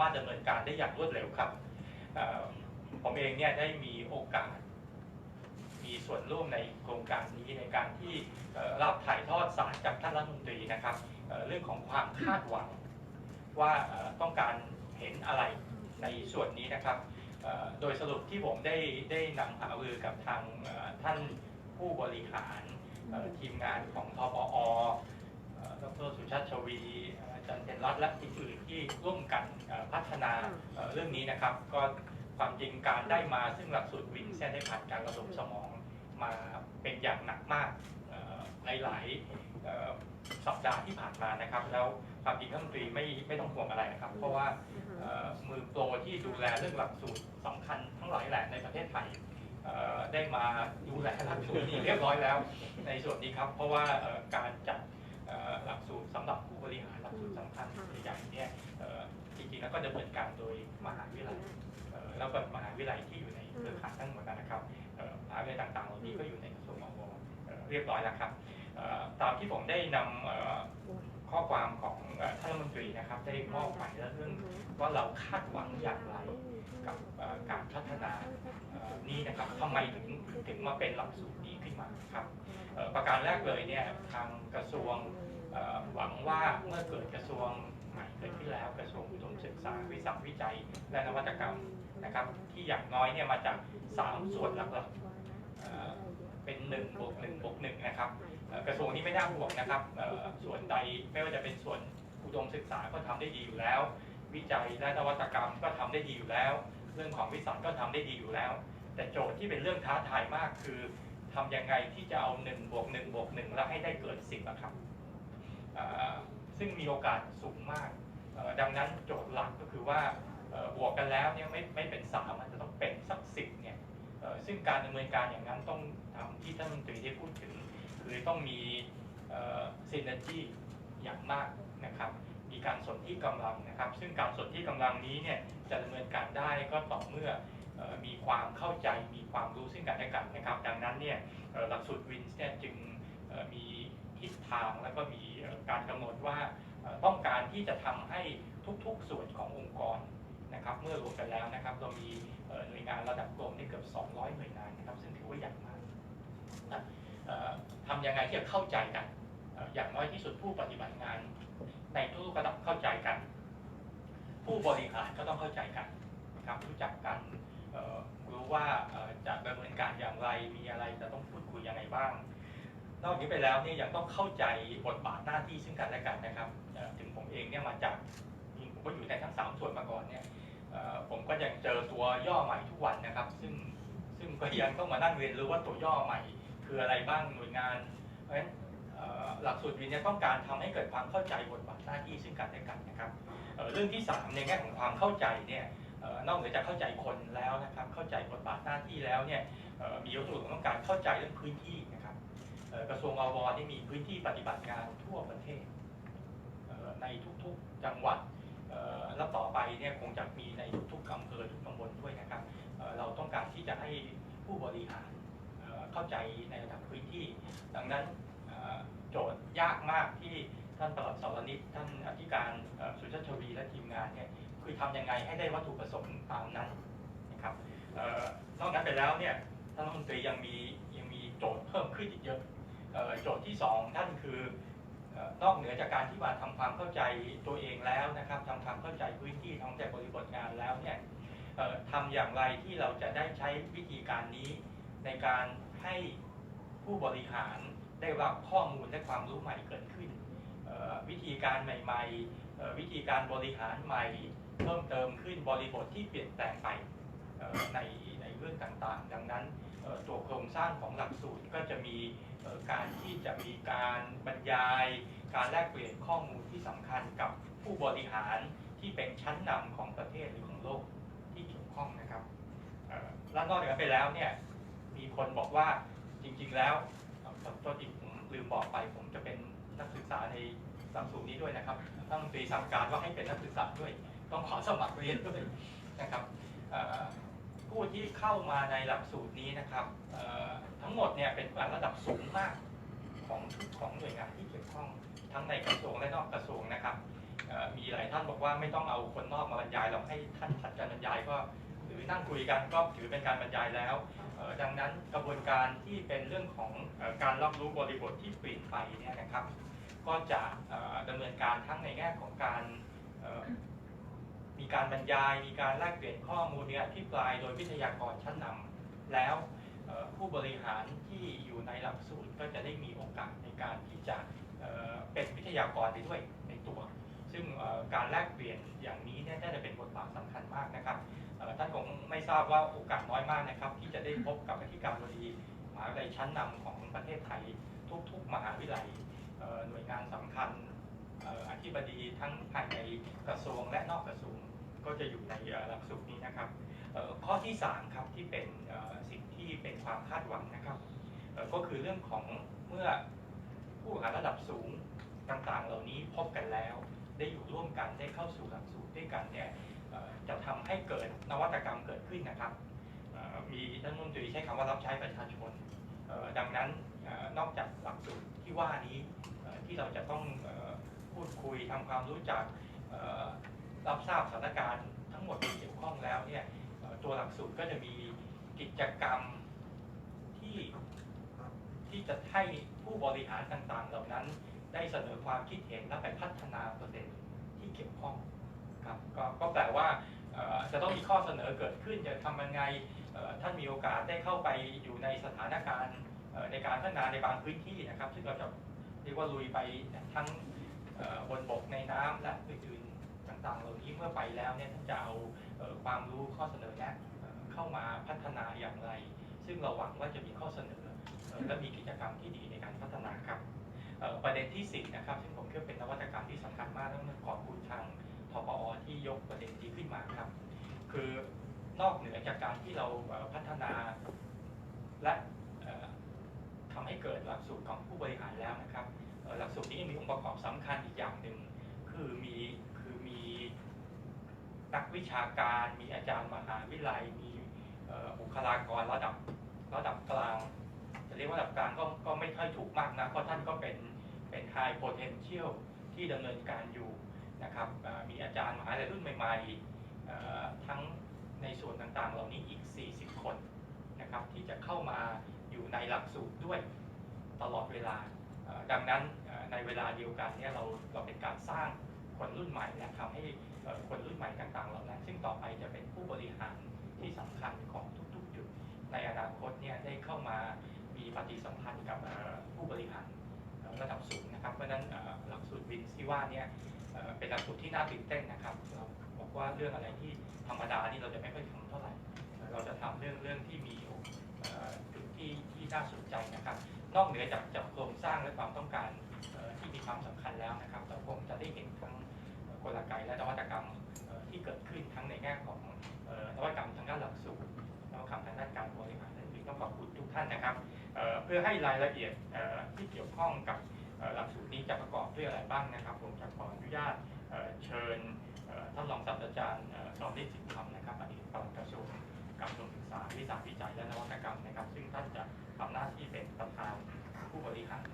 ามารถดำเนินการได้อย่างรวดเร็วครับผมเองเนี่ยได้มีโอกาส มีส่วนร่วมในโครงการนี้ในการที่รับถ่ายทอดสารจากท่านรัฐมนตรีนะครับเรื่องของความคาดหวัง ว่าต้องการเห็นอะไรในส่วนนี้นะครับโดยสรุปที่ผมได้ได้นำหารือกับทางท่านผู้บริหารทีมงานของทปออ ดรสุชาติชวีเอ่ออาจารย์เทนรัตน์และทีมอื่นที่ร่วมกันเอ่อพัฒนาเอ่อเรื่องนี้นะครับ ก็ความจริงการได้มาซึ่งหลักสูตรวินเซนได้ผ่านการระดมสมองมาเป็นอย่างหนักมากเอ่อหลายๆเอ่อสัปดาห์ที่ผ่านมานะครับ แล้วความจริงท่านรัฐมนตรีไม่ไม่ต้องห่วงอะไรนะครับ เพราะว่าเอ่อมือโปรที่ดูแลเรื่องหลักสูตรสำคัญทั้งหลายแหละในประเทศไทยเอ่อได้มาดูแลหลักสูตรนี้เรียบร้อยแล้ว ในส่วนนี้ครับ เพราะว่าเอ่อการจัดเอ่อ หลักสูตรสำหรับผู้บริหารหลักสูตรสำคัญใหญ่ๆเนี่ยเอ่อจริงๆแล้วก็ดำเนินการโดยมหาวิทยาลัยเอ่อแล้วก็มหาวิทยาลัยที่อยู่ในเครือข่ายทั้งหมดนะครับเอ่อมหาวิทยาลัยต่างๆเหล่านี้ก็อยู่ในกระทรวงมวเอ่อเรียบร้อยแล้วครับเอ่อตามที่ผมได้นำเอ่อข้อความของเอ่อท่านรัฐมนตรีนะครับ ได้มอบหมายและเรื่องว่าเราคาดหวังอย่างไรกับเอ่อการพัฒนาเอ่อนี้นะครับทำไมถึงถึงมาเป็นหลักสูตรนี้ขึ้นมาครับเอ่อประการแรกเลยเนี่ยทางกระทรวงเอ่อ หวังว่าเมื่อเกิดกระทรวงใหม่เกิดขึ้นแล้วกระทรวงอุดมศึกษาวิสัยวิจัย และนวัตกรรมนะครับ ที่อย่างน้อยเนี่ยมาจาก 3 ส่วนหลักๆเป็น1บวก1บวก1นะครับกระทรวงนี้ไม่น่าห่วงนะครับส่วนใดไม่ว่าจะเป็นส่วนอุดมศึกษาก็ทำได้ดีอยู่แล้ว วิจัยและนวัตกรรมก็ทำได้ดีอยู่แล้ว เรื่องของวิสัยก็ทำได้ดีอยู่แล้ว แต่โจทย์ที่เป็นเรื่องท้าทายมากคือทำยังไงที่จะเอา1บวก1บวก1แล้วให้ได้เกิด10อะครับ ซึ่งมีโอกาสสูงมาก ดังนั้นโจทย์หลักก็คือว่าบวกกันแล้วเนี่ยไม่ไม่เป็น3มันจะต้องเป็นสัก10เนี่ยซึ่งการดำเนินการอย่างนั้นต้องทำที่ท่านรัฐมนตรีได้พูดถึง คือต้องมีซินเนจีอย่างมากนะครับมีการสนที่กำลังนะครับ ซึ่งการสนที่กำลังนี้เนี่ยจะดำเนินการได้ก็ต่อเมื่อมีความเข้าใจมีความรู้ซึ่งกันและกันนะครับ ดังนั้นเนี่ยหลักสูตรวินส์เนี่ยจึงมีทิศทางและก็มี การกำหนดว่าต้องการที่จะทำให้ทุกๆส่วนขององค์กรนะครับเมื่อรวมกันแล้วนะครับเรามีหน่วยงานระดับกรมที่เกือบ 200 หน่วยงานนะครับซึ่งถือว่าใหญ่มากนะทำยังไงที่จะเข้าใจกัน อย่างน้อยที่สุดผู้ปฏิบัติงาน ในทุกระดับเข้าใจกัน ผู้บริหารก็ต้องเข้าใจกันนะครับรู้จักกันรู้ว่าจะดำเนินการอย่างไรมีอะไรจะต้องพูดคุยยังไงบ้าง นอกจากนี้ไปแล้วเนี่ยยังต้องเข้าใจบทบาทหน้าที่ซึ่งกันและกันนะครับถึงผมเองเนี่ยมาจากผมก็อยู่ในทั้งสามส่วนมาก่อนเนี่ยผมก็ยังเจอตัวย่อใหม่ทุกวันนะครับ ซึ่งซึ่งก็ยังต้องมานั่งเรียนรู้ว่าตัวย่อใหม่ คืออะไรบ้างหน่วยงาน เพราะฉะนั้นหลักสูตรวินเนี่ยต้องการทำให้เกิดความเข้าใจบทบาทหน้าที่ซึ่งกันและกันนะครับเรื่องที่สามในแง่ของความเข้าใจเนี่ยนอกเหนือจากเข้าใจคนแล้วนะครับ เข้าใจบทบาทหน้าที่แล้วเนี่ยเอ่อมีวัตถุประสงค์ต้องการเข้าใจเรื่องพื้นที่ กระทรวงอวที่มีพื้นที่ปฏิบัติงานทั่วประเทศในทุกๆจังหวัดแล้วต่อไปเนี่ยคงจะมีในทุกๆอำเภอทุกตำบลด้วยนะครับเราต้องการที่จะให้ผู้บริหารเข้าใจในระดับพื้นที่ ดังนั้นโจทย์ยากมากที่ท่านปลัดสารนิตท่านอธิการสุชาติชวีและทีมงานเนี่ยคือทำยังไงให้ได้วัตถุประสงค์ตามนั้นนะครับเอ่อนอกนั้นไปแล้วเนี่ยท่านรัฐมนตรียังมียังมีโจทย์เพิ่มขึ้นอีกเยอะ โจทย์ที่สองท่านคือนอกเหนือจากการที่ว่าทำความเข้าใจตัวเองแล้วนะครับทำความเข้าใจพื้นที่ทำแต่บริบทงานแล้วเนี่ยเอ่อทำอย่างไรที่เราจะได้ใช้วิธีการนี้ในการให้ผู้บริหารได้รับข้อมูลและความรู้ใหม่เกิดขึ้น วิธีการใหม่ๆ วิธีการบริหารใหม่เพิ่มเติมขึ้นบริบทที่เปลี่ยนแปลงไปในในเรื่องต่างๆ ดังนั้น ตัวโครงสร้างของหลักสูตรก็จะมีการที่จะมีการบรรยาย การแลกเปลี่ยนข้อมูลที่สำคัญกับผู้บริหารที่เป็นชั้นนำของประเทศหรือของโลกที่เกี่ยวข้องนะครับและนอกจากไปแล้วเนี่ยมีคนบอกว่าจริง ๆ แล้วขอโทษทีผมลืมบอกไปผมจะเป็นนักศึกษาในหลักสูตรนี้ด้วยนะครับท่านรัฐมนตรีสั่งการว่าให้เป็นนักศึกษาด้วย ต้องขอสมัครเรียนด้วยนะครับ ผู้ที่เข้ามาในหลักสูตรนี้นะครับทั้งหมดเนี่ยเป็นระดับสูงมากของของหน่วยงานที่เกี่ยวข้องทั้งในกระทรวงและนอกกระทรวงนะครับมีหลายท่านบอกว่าไม่ต้องเอาคนนอกมาบรรยายเราให้ท่านจัดการบรรยายก็หรือนั่งคุยกันก็ถือเป็นการบรรยายแล้วดังนั้นกระบวนการที่เป็นเรื่องของการรับรู้บริบทที่เปลี่ยนไปเนี่ยนะครับ ก็จะเอ่อดำเนินการทั้งในแง่ของการ มีการบรรยาย มีการแลกเปลี่ยนข้อมูลเนี่ยที่ปลายโดยวิทยากรชั้นนำแล้วผู้บริหารที่อยู่ในหลักสูตรก็จะได้มีโอกาสในการที่จะเป็นวิทยากรไปด้วยในตัว ซึ่งการแลกเปลี่ยนอย่างนี้เนี่ยน่าจะเป็นบทบาทสำคัญมากนะครับท่านคงไม่ทราบว่าโอกาสน้อยมากนะครับ ที่จะได้พบกับอธิการบดีมหาวิทยาลัยชั้นนำของประเทศไทยทุก ๆ มหาวิทยาลัยหน่วยงานสำคัญอธิบดีทั้งภายในกระทรวงและนอกกระทรวง ก็จะอยู่ในหลักสูตรนี้นะครับข้อที่3ครับที่เป็นสิ่งที่เป็นความคาดหวังนะครับก็คือเรื่องของเมื่อผู้บริหารระดับสูงต่างๆ เหล่านี้พบกันแล้ว ได้อยู่ร่วมกันได้เข้าสู่หลักสูตรด้วยกันเนี่ยจะทำให้เกิดนวัตกรรมเกิดขึ้นนะครับมีท่านรัฐมนตรีใช้คำว่ารับใช้ประชาชน ดังนั้นนอกจากหลักสูตรที่ว่านี้ที่เราจะต้องพูดคุยทำความรู้จัก รับทราบสถานการณ์ทั้งหมดที่เกี่ยวข้องแล้วเนี่ยตัวหลักสูตรก็จะมีกิจกรรมที่ที่จะให้ผู้บริหารต่างๆ เหล่านั้น ได้เสนอความคิดเห็นและไปพัฒนาประเด็นที่เกี่ยวข้องครับก็ก็แปลว่าจะต้องมีข้อเสนอเกิดขึ้นจะทำยังไงท่านมีโอกาสได้เข้าไปอยู่ในสถานการณ์ในการพัฒนาในบางพื้นที่นะครับ ซึ่งเราจะเรียกว่าลุยไปทั้งบนบกในน้ำและอื่น ต่างๆ เหล่านี้เมื่อไปแล้วเนี่ยท่านจะเอาเอ่อความรู้ข้อเสนอแนะเอ่อเข้ามาพัฒนาอย่างไร ซึ่งเราหวังว่าจะมีข้อเสนอเอ่อและมีกิจกรรมที่ดีในการพัฒนาครับเอ่อประเด็นที่สี่นะครับ ซึ่งผมคิดว่าเป็นนวัตกรรมที่สำคัญมากต้องขอบคุณทางทปอที่ยกประเด็นนี้ขึ้นมาครับ คือนอกเหนือจากการที่เราเอ่อพัฒนาและเอ่อทำให้เกิดหลักสูตรของผู้บริหารแล้วนะครับเอ่อหลักสูตรนี้ยังมีองค์ประกอบสำคัญอีกอย่างหนึ่งคือมีคือมี นักวิชาการ มีอาจารย์มหาวิทยาลัย มีบุคลากรระดับระดับกลาง จะเรียกว่าระดับกลางก็ก็ไม่ค่อยถูกมากนะเพราะท่านก็เป็นเป็น high potential ที่ดำเนินการอยู่นะครับมีอาจารย์มหาวิทยาลัยรุ่นใหม่ๆทั้งในส่วนต่างๆ เหล่านี้อีก 40 คนนะครับที่จะเข้ามาอยู่ในหลักสูตรด้วยตลอดเวลา ดังนั้นในเวลาเดียวกันเนี่ยเราเราเป็นการสร้าง คนรุ่นใหม่และทำให้คนรุ่นใหม่ต่างๆเหล่านั้น ซึ่งต่อไปจะเป็นผู้บริหารที่สำคัญของทุกๆจุด ในอนาคตเนี่ยได้เข้ามามีปฏิสัมพันธ์กับผู้บริหารระดับสูงนะครับ เพราะนั้นหลักสูตรวินที่ว่าเนี่ยเป็นหลักสูตรที่น่าตื่นเต้นนะครับเราบอกว่าเรื่องอะไรที่ธรรมดานี่เราจะไม่ค่อยทำเท่าไหร่ เราจะทำเรื่องเรื่องที่มีจุดที่ที่น่าสนใจนะครับ นอกเหนือจากจากโครงสร้างและความต้องการที่มีความสำคัญแล้วนะครับ เราคงจะได้เห็นทั้ง กลไกและนวัตกรรมที่เกิดขึ้นทั้งในแง่ของนวัตกรรมทางด้านหลักสูตรนวัตกรรมทางด้านการบริหารและอื่นต้องขอบคุณทุกท่านนะครับ เพื่อให้รายละเอียดที่เกี่ยวข้องกับหลักสูตรนี้จะประกอบด้วยอะไรบ้างนะครับ ผมจะขออนุญาตเชิญท่านรองศาสตราจารย์เอ่อสอนฤทธิ์สิทธิธรรมนะครับอดีตปลัดกระทรวงการศึกษาวิสาหกิจวิจัยและนวัตกรรมนะครับ ซึ่งท่านจะทำหน้าที่เป็นประธานผู้บริหาร